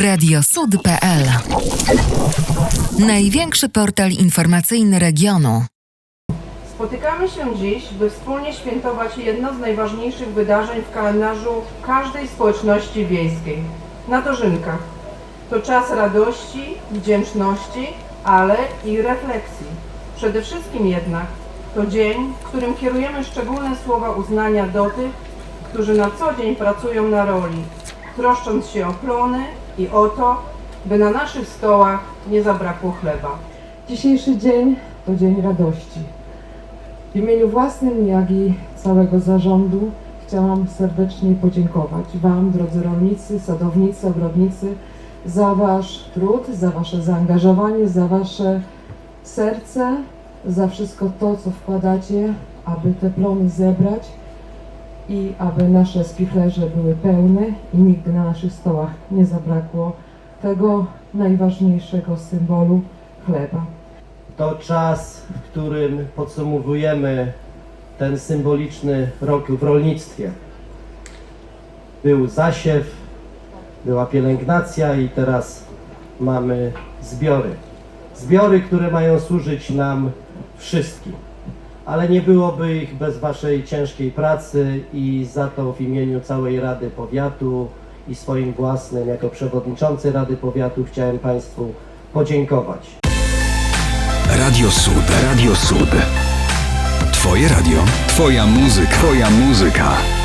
Radiosud.pl Największy portal informacyjny regionu. Spotykamy się dziś, by wspólnie świętować jedno z najważniejszych wydarzeń w kalendarzu każdej społeczności wiejskiej na dożynkach. To czas radości, wdzięczności, ale i refleksji. Przede wszystkim jednak to dzień, w którym kierujemy szczególne słowa uznania do tych, którzy na co dzień pracują na roli, troszcząc się o plony i o to, by na naszych stołach nie zabrakło chleba. Dzisiejszy dzień to dzień radości. W imieniu własnym, jak i całego zarządu chciałam serdecznie podziękować Wam, drodzy rolnicy, sadownicy, ogrodnicy, za Wasz trud, za Wasze zaangażowanie, za Wasze serce, za wszystko to, co wkładacie, aby te plony zebrać i aby nasze spichlerze były pełne i nigdy na naszych stołach nie zabrakło tego najważniejszego symbolu chleba. To czas, w którym podsumowujemy ten symboliczny rok w rolnictwie. Był zasiew, była pielęgnacja i teraz mamy zbiory. Zbiory, które mają służyć nam wszystkim. Ale nie byłoby ich bez Waszej ciężkiej pracy i za to w imieniu całej Rady Powiatu i swoim własnym, jako przewodniczący Rady Powiatu chciałem Państwu podziękować. Radio Sud. Radio Sud. Twoje radio. Twoja muzyka. Twoja muzyka.